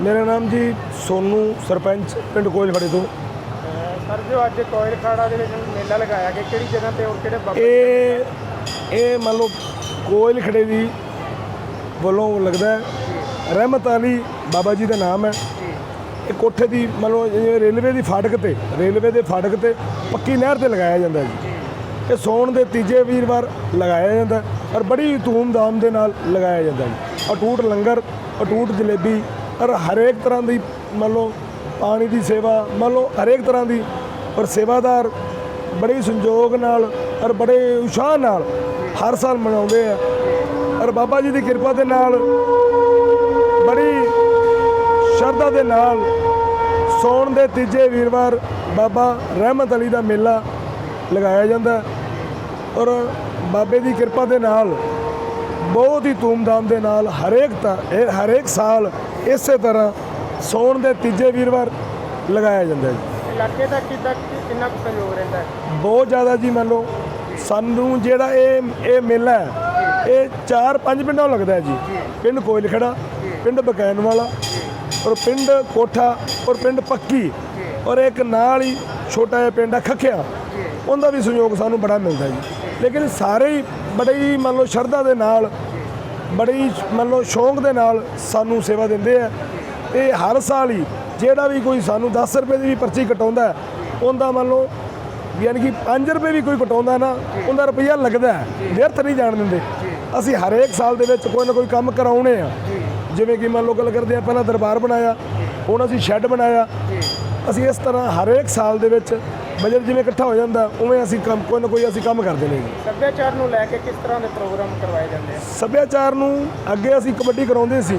ਮੇਰਾ ਨਾਮ ਜੀ ਸੋਨੂ ਸਰਪੰਚ ਪਿੰਡ ਕੋਇਲ ਖੜੇ ਤੋਂ। ਸਰ ਜੋ ਅੱਜ ਕੋਇਲ ਖਾੜਾ ਦੇ ਵਿੱਚ ਮੇਲਾ ਲਗਾਇਆ ਗਿਆ ਕਿਹੜੀ ਜਗ੍ਹਾ ਤੇ ਔਰ ਕਿਹੜੇ ਬਾਬਾ ਇਹ ਇਹ ਮੰਨ ਲਓ ਕੋਇਲ ਖੜੇ ਦੀ ਵੱਲੋਂ ਲੱਗਦਾ ਰਹਿਮਤ ਅਲੀ ਬਾਬਾ ਜੀ ਦਾ ਨਾਮ ਹੈ। ਇਹ ਕੋਠੇ ਦੀ ਮੰਨ ਲਓ ਰੇਲਵੇ ਦੀ ਫਾਟਕ ਤੇ ਰੇਲਵੇ ਦੇ ਫਾਟਕ ਤੇ ਪੱਕੀ ਨਹਿਰ ਤੇ ਲਗਾਇਆ ਜਾਂਦਾ ਜੀ। ਇਹ ਸੌਣ ਦੇ ਤੀਜੇ ਵੀਰਵਾਰ ਲਗਾਇਆ ਜਾਂਦਾ ਔਰ ਬੜੀ ਧੂਮਧਾਮ ਦੇ ਨਾਲ ਲਗਾਇਆ ਜਾਂਦਾ ਜੀ। ਅਟੂਟ ਲੰਗਰ ਅਟੂਟ ਜਲੇਬੀ ਔਰ ਹਰੇਕ ਤਰ੍ਹਾਂ ਦੀ ਮੰਨ ਲਓ ਪਾਣੀ ਦੀ ਸੇਵਾ, ਮੰਨ ਲਓ ਹਰੇਕ ਤਰ੍ਹਾਂ ਦੀ ਔਰ ਸੇਵਾਦਾਰ ਬੜੇ ਸੰਯੋਗ ਨਾਲ ਔਰ ਬੜੇ ਉਤਸ਼ਾਹ ਨਾਲ ਹਰ ਸਾਲ ਮਨਾਉਂਦੇ ਆ। ਔਰ ਬਾਬਾ ਜੀ ਦੀ ਕਿਰਪਾ ਦੇ ਨਾਲ, ਬੜੀ ਸ਼ਰਧਾ ਦੇ ਨਾਲ ਸੌਣ ਦੇ ਤੀਜੇ ਵੀਰਵਾਰ ਬਾਬਾ ਰਹਿਮਤ ਅਲੀ ਦਾ ਮੇਲਾ ਲਗਾਇਆ ਜਾਂਦਾ। ਔਰ ਬਾਬੇ ਦੀ ਕਿਰਪਾ ਦੇ ਨਾਲ ਬਹੁਤ ਹੀ ਧੂਮਧਾਮ ਦੇ ਨਾਲ ਹਰੇਕ ਤਾਂ, ਹਰੇਕ ਸਾਲ ਇਸੇ ਤਰ੍ਹਾਂ ਸੌਣ ਦੇ ਤੀਜੇ ਵੀਰਵਾਰ ਲਗਾਇਆ ਜਾਂਦਾ ਹੈ ਜੀ। ਇਲਾਕੇ ਦਾ ਕਿੱਦਾਂ ਕਿੰਨਾ ਕੁ ਸਹਿਯੋਗ ਰਹਿੰਦਾ ਹੈ? ਬਹੁਤ ਜ਼ਿਆਦਾ ਜੀ ਮੰਨ ਲਓ ਸਾਨੂੰ ਜਿਹੜਾ ਇਹ ਇਹ ਮੇਲਾ ਹੈ ਇਹ ਚਾਰ ਪੰਜ ਪਿੰਡਾਂ ਨੂੰ ਲੱਗਦਾ ਹੈ ਜੀ। ਪਿੰਡ ਕੋਇਲ ਖੜਾ ਪਿੰਡ ਬਕੈਨ ਵਾਲਾ ਔਰ ਪਿੰਡ ਕੋਠਾ ਔਰ ਪਿੰਡ ਪੱਕੀ। ਔਰ ਇੱਕ ਨਾਲ ਹੀ ਛੋਟਾ ਜਿਹਾ ਪਿੰਡ ਹੈ ਖੱਖਿਆ। ਉਹਦਾ ਵੀ ਸਹਿਯੋਗ ਸਾਨੂੰ ਬੜਾ ਮਿਲਦਾ ਜੀ। ਲੇਕਿਨ ਸਾਰੇ ਹੀ ਬੜੇ ਹੀ ਮੰਨ ਲਓ ਸ਼ਰਧਾ ਦੇ ਨਾਲ ਬੜੀ ਮੰਨ ਲਓ ਸ਼ੌਂਕ ਦੇ ਨਾਲ ਸਾਨੂੰ ਸੇਵਾ ਦਿੰਦੇ ਆ। ਤੇ ਹਰ ਸਾਲ ਹੀ ਜਿਹੜਾ ਵੀ ਕੋਈ ਸਾਨੂੰ 10 ਰੁਪਏ ਦੀ ਵੀ ਪਰਚੀ ਕਟਾਉਂਦਾ ਉਹਦਾ ਮੰਨ ਲਓ ਯਾਨੀ ਕਿ 5 ਰੁਪਏ ਵੀ ਕੋਈ ਕਟਾਉਂਦਾ ਨਾ, ਉਹਦਾ ਰੁਪਈਆ ਲੱਗਦਾ ਵਿਅਰਥ ਨਹੀਂ ਜਾਣ ਦਿੰਦੇ। ਅਸੀਂ ਹਰੇਕ ਸਾਲ ਦੇ ਵਿੱਚ ਕੋਈ ਨਾ ਕੋਈ ਕੰਮ ਕਰਾਉਣੇ ਆ। ਜਿਵੇਂ ਕਿ ਮੰਨ ਲਓ ਗੱਲ ਕਰਦੇ ਆ, ਪਹਿਲਾਂ ਦਰਬਾਰ ਬਣਾਇਆ, ਹੁਣ ਅਸੀਂ ਸ਼ੈੱਡ ਬਣਾਇਆ। ਅਸੀਂ ਇਸ ਤਰ੍ਹਾਂ ਹਰੇਕ ਸਾਲ ਦੇ ਵਿੱਚ ਬਜਟ ਜਿਵੇਂ ਇਕੱਠਾ ਹੋ ਜਾਂਦਾ ਉਵੇਂ ਅਸੀਂ ਕੰਮ ਕੋਈ ਨਾ ਕੋਈ ਅਸੀਂ ਕੰਮ ਕਰਦੇ ਨੇ ਜੀ। ਸੱਭਿਆਚਾਰ ਨੂੰ ਲੈ ਕੇ ਕਿਸ ਤਰ੍ਹਾਂ ਦੇ ਪ੍ਰੋਗਰਾਮ ਕਰਵਾਏ ਜਾਂਦੇ ਆ? ਸੱਭਿਆਚਾਰ ਨੂੰ ਅੱਗੇ ਅਸੀਂ ਕਬੱਡੀ ਕਰਾਉਂਦੇ ਸੀ।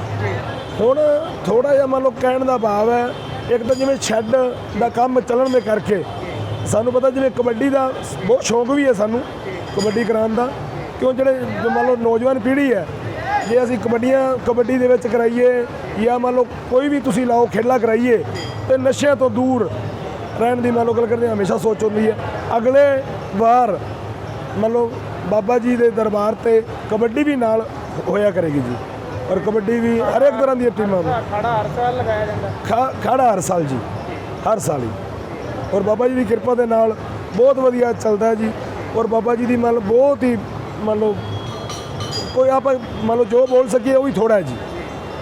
ਹੁਣ ਥੋੜਾ ਜਿਹਾ ਮੰਨ ਲਓ ਕਹਿਣ ਦਾ ਭਾਵ ਹੈ ਇੱਕ ਤਾਂ ਜਿਵੇਂ ਸ਼ੈੱਡ ਦਾ ਕੰਮ ਚੱਲਣ ਦੇ ਕਰਕੇ ਸਾਨੂੰ ਪਤਾ ਜਿਵੇਂ ਕਬੱਡੀ ਦਾ ਬਹੁਤ ਸ਼ੌਂਕ ਵੀ ਹੈ ਸਾਨੂੰ ਕਬੱਡੀ ਕਰਾਉਣ ਦਾ। ਕਿਉਂ ਜਿਹੜੇ ਜੋ ਮੰਨ ਲਓ ਨੌਜਵਾਨ ਪੀੜ੍ਹੀ ਹੈ ਜੇ ਅਸੀਂ ਕਬੱਡੀਆਂ ਕਬੱਡੀ ਦੇ ਵਿੱਚ ਕਰਾਈਏ ਜਾਂ ਮੰਨ ਲਓ ਕੋਈ ਵੀ ਤੁਸੀਂ ਲਾਓ ਖੇਡਾਂ ਕਰਾਈਏ ਤੇ ਨਸ਼ਿਆਂ ਤੋਂ ਦੂਰ ਰਹਿਣ ਦੀ ਮੰਨ ਲਓ ਗੱਲ ਕਰਦੇ ਹਮੇਸ਼ਾ ਸੋਚ ਹੁੰਦੀ ਹੈ। ਅਗਲੇ ਵਾਰ ਮੰਨ ਲਓ ਬਾਬਾ ਜੀ ਦੇ ਦਰਬਾਰ ਤੇ ਕਬੱਡੀ ਵੀ ਨਾਲ ਹੋਇਆ ਕਰੇਗੀ ਜੀ। ਔਰ ਕਬੱਡੀ ਵੀ ਹਰ ਇੱਕ ਤਰ੍ਹਾਂ ਦੀਆਂ ਟੀਮਾਂ ਨੂੰ। ਖਾੜਾ ਹਰ ਸਾਲ ਲਗਾਇਆ ਜਾਂਦਾ। ਖਾੜਾ ਹਰ ਸਾਲ ਜੀ। ਹਰ ਸਾਲ ਹੀ। ਔਰ ਬਾਬਾ ਜੀ ਦੀ ਕਿਰਪਾ ਦੇ ਨਾਲ ਬਹੁਤ ਵਧੀਆ ਚੱਲਦਾ ਜੀ। ਔਰ ਬਾਬਾ ਜੀ ਦੀ ਮੰਨ ਲਓ ਬਹੁਤ ਹੀ ਮੰਨ ਲਓ ਕੋਈ ਆਪਾਂ ਮੰਨ ਲਓ ਜੋ ਬੋਲ ਸਕੀਏ ਉਹ ਵੀ ਥੋੜਾ ਹੈ ਜੀ।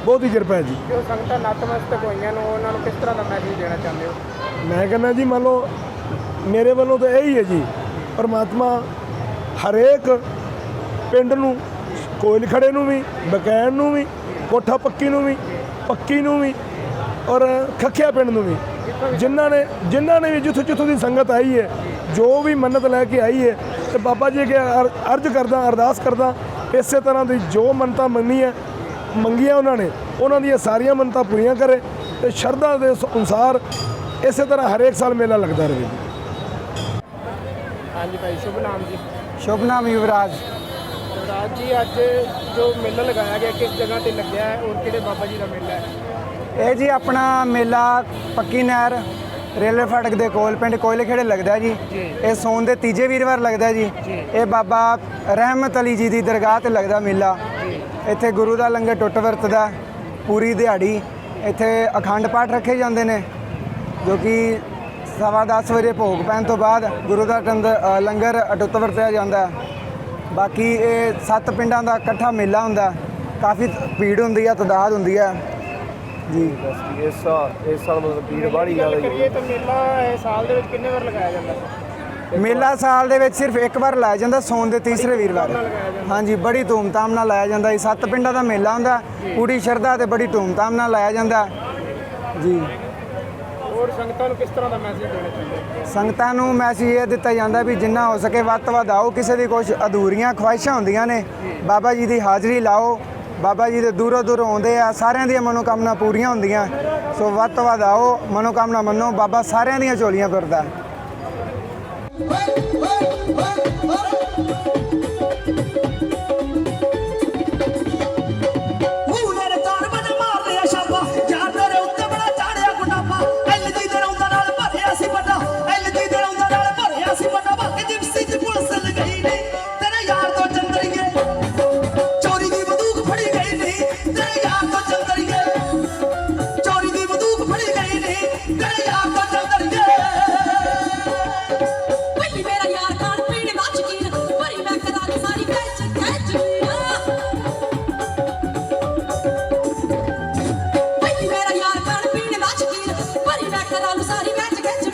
ਬਹੁਤ ਹੀ ਕਿਰਪਾ ਹੈ ਜੀ। ਜੋ ਸੰਗਤਾਂ ਨਤਮਸਤਕ ਹੋਈਆਂ ਨੂੰ ਉਹਨਾਂ ਨੂੰ ਕਿਸ ਤਰ੍ਹਾਂ ਦਾ ਮੈਸੇਜ ਦੇਣਾ ਚਾਹੁੰਦੇ ਹੋ? ਮੈਂ ਕਹਿੰਦਾ ਜੀ ਮੰਨ ਲਓ ਮੇਰੇ ਵੱਲੋਂ ਤਾਂ ਇਹੀ ਹੈ ਜੀ, ਪਰਮਾਤਮਾ ਹਰੇਕ ਪਿੰਡ ਨੂੰ, ਕੋਇਲ ਖੜੇ ਨੂੰ ਵੀ ਬਕੈਨ ਨੂੰ ਵੀ, ਕੋਠਾ ਪੱਕੀ ਨੂੰ ਵੀ, ਪੱਕੀ ਨੂੰ ਵੀ ਔਰ ਖੱਖਿਆ ਪਿੰਡ ਨੂੰ ਵੀ। ਜਿਨ੍ਹਾਂ ਨੇ ਜਿਨ੍ਹਾਂ ਨੇ ਵੀ ਜਿੱਥੋਂ ਜਿੱਥੋਂ ਦੀ ਸੰਗਤ ਆਈ ਹੈ, ਜੋ ਵੀ ਮੰਨਤ ਲੈ ਕੇ ਆਈ ਹੈ, ਤੇ ਬਾਬਾ ਜੀ ਅੱਗੇ ਅਰ- ਅਰਜ਼ ਕਰਦਾ, ਅਰਦਾਸ ਕਰਦਾ, ਇਸੇ ਤਰ੍ਹਾਂ ਦੀ ਜੋ ਮੰਨਤਾਂ ਮੰਨੀ ਹੈ, ਮੰਗੀਆਂ ਉਹਨਾਂ ਨੇ, ਉਹਨਾਂ ਦੀਆਂ ਸਾਰੀਆਂ ਮੰਨਤਾਂ ਪੂਰੀਆਂ ਕਰੇ ਤੇ ਸ਼ਰਧਾ ਦੇ ਅਨੁਸਾਰ ਇਸੇ ਤਰ੍ਹਾਂ ਹਰੇਕ ਸਾਲ ਮੇਲਾ ਲੱਗਦਾ ਰਹੇ। ਹਾਂਜੀ ਭਾਈ ਸ਼ੁਭ ਨਾਮ ਜੀ। ਸ਼ੁਭ ਨਾਮ ਯੁਵਰਾਜ। ਰਾਜ ਜੀ ਅੱਜ ਜੋ ਮੇਲਾ ਲਗਾਇਆ ਗਿਆ ਕਿਸ ਜਗ੍ਹਾ ਤੇ ਲੱਗਿਆ ਹੈ ਔਰ ਕਿਹੜੇ ਬਾਬਾ ਜੀ ਦਾ ਮੇਲਾ ਹੈ? ਇਹ ਜੀ ਆਪਣਾ ਮੇਲਾ ਪੱਕੀ ਨਹਿਰ ਰੇਲਵੇ ਫਾਟਕ ਦੇ ਕੋਲ ਪਿੰਡ ਕੋਇਲੇ ਖੇੜੇ ਲੱਗਦਾ ਜੀ। ਇਹ ਸੋਨ ਦੇ ਤੀਜੇ ਵੀਰਵਾਰ ਲੱਗਦਾ ਜੀ। ਇਹ ਬਾਬਾ ਰਹਿਮਤ ਅਲੀ ਜੀ ਦੀ ਦਰਗਾਹ ਤੇ ਲੱਗਦਾ ਮੇਲਾ। ਇੱਥੇ ਗੁਰੂ ਦਾ ਲੰਗਰ ਟੁੱਟ ਵਰਤਦਾ ਪੂਰੀ ਦਿਹਾੜੀ ਇੱਥੇ ਅਖੰਡ ਪਾਠ ਰੱਖੇ ਜਾਂਦੇ ਨੇ। ਜੋ ਕਿ ਸਵਾ ਦਸ ਵਜੇ ਭੋਗ ਪੈਣ ਤੋਂ ਬਾਅਦ ਗੁਰੂ ਦਾ ਲੰਗਰ ਅਟੁੱਟ ਵਰਤਿਆ ਜਾਂਦਾ ਹੈ। ਬਾਕੀ ਇਹ ਸੱਤ ਪਿੰਡਾਂ ਦਾ ਇਕੱਠਾ ਮੇਲਾ ਹੁੰਦਾ ਕਾਫੀ ਭੀੜ ਹੁੰਦੀ ਹੈ ਤਦਾਦ ਹੁੰਦੀ ਹੈ। ਜੀ। ਇਸ ਸਾਲ ਇਸ ਸਾਲ ਮਤਲਬ ਭੀੜ ਬਾੜੀ ਗੱਲ ਜ਼ਿਆਦਾ ਕਰੀਏ ਤਾਂ ਮੇਲਾ ਇਹ ਸਾਲ ਦੇ ਵਿੱਚ ਕਿੰਨੇ ਵਾਰ ਲਗਾਇਆ ਜਾਂਦਾ? ਹੈ ਮੇਲਾ ਸਾਲ ਦੇ ਵਿੱਚ ਸਿਰਫ ਇੱਕ ਵਾਰ ਲਾਇਆ ਜਾਂਦਾ ਸੌਣ ਦੇ ਤੀਸਰੇ ਵੀਰਵਾਰ। ਹਾਂਜੀ ਬੜੀ ਧੂਮਧਾਮ ਨਾਲ ਲਾਇਆ ਜਾਂਦਾ। ਇਹ ਸੱਤ ਪਿੰਡਾਂ ਦਾ ਮੇਲਾ ਹੁੰਦਾ ਪੂਰੀ ਸ਼ਰਧਾ ਤੇ ਬੜੀ ਧੂਮਧਾਮ ਨਾਲ ਲਾਇਆ ਜਾਂਦਾ। ਜੀ। ਔਰ ਸੰਗਤਾਂ ਨੂੰ ਕਿਸ ਤਰ੍ਹਾਂ ਦਾ ਮੈਸੇਜ ਦੇਣਾ ਚਾਹੁੰਦੇ ਹੋ? ਸੰਗਤਾਂ ਨੂੰ ਮੈਸੇਜ ਇਹ ਦਿੱਤਾ ਜਾਂਦਾ ਵੀ ਜਿੰਨਾ ਹੋ ਸਕੇ ਵੱਧ ਤੋਂ ਵੱਧ ਆਓ ਕਿਸੇ ਦੀ ਕੁਝ ਅਧੂਰੀਆਂ ਖੁਆਇਸ਼ਾਂ ਹੁੰਦੀਆਂ ਨੇ ਬਾਬਾ ਜੀ ਦੀ ਹਾਜ਼ਰੀ ਲਾਓ ਬਾਬਾ ਜੀ ਦੇ ਦੂਰੋਂ ਦੂਰੋਂ ਆਉਂਦੇ ਆ ਸਾਰਿਆਂ ਦੀਆਂ ਮਨੋਕਾਮਨਾ ਪੂਰੀਆਂ ਹੁੰਦੀਆਂ ਸੋ ਵੱਧ ਤੋਂ ਵੱਧ ਆਓ ਮਨੋਕਾਮਨਾ ਮੰਨੋ ਬਾਬਾ ਸਾਰਿਆਂ ਦੀਆਂ ਝੋਲੀਆਂ ਭਰਦਾ on the sunny magic.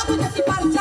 আমি যদি পারছি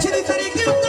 Çelik Tarık'ın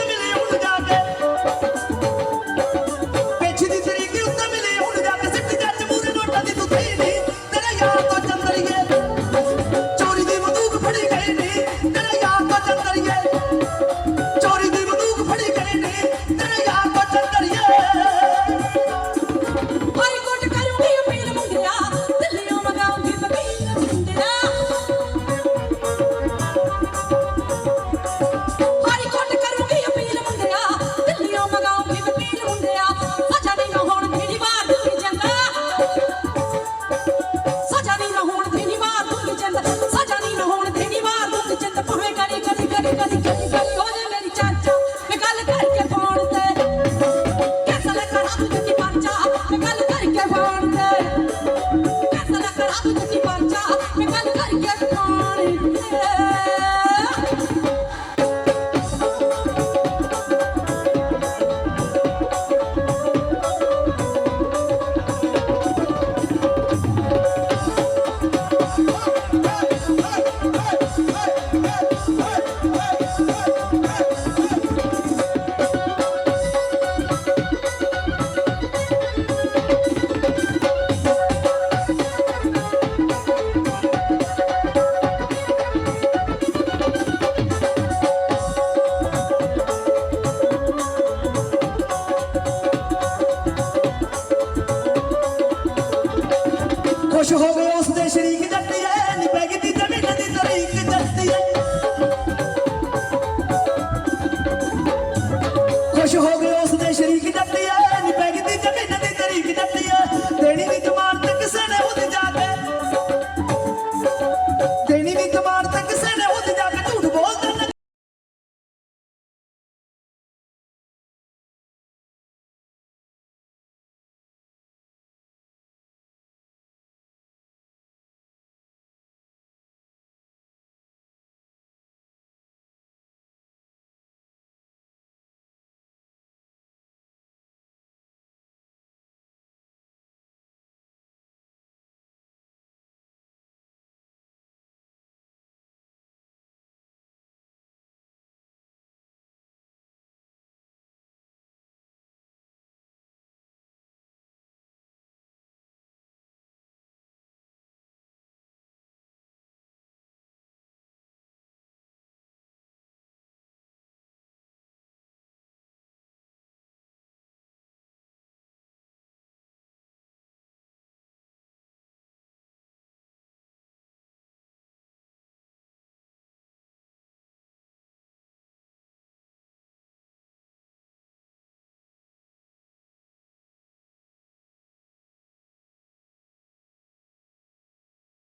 ਹੋ ਗਏ ਉਸ ਦੇ ਸ਼ਰੀਕ ਜੱਟਿਆ ਨੀ ਪੈਗਦੀ ਜਮੀਨ ਦੀ ਤਰੀਕ ਜੱਟਿਆ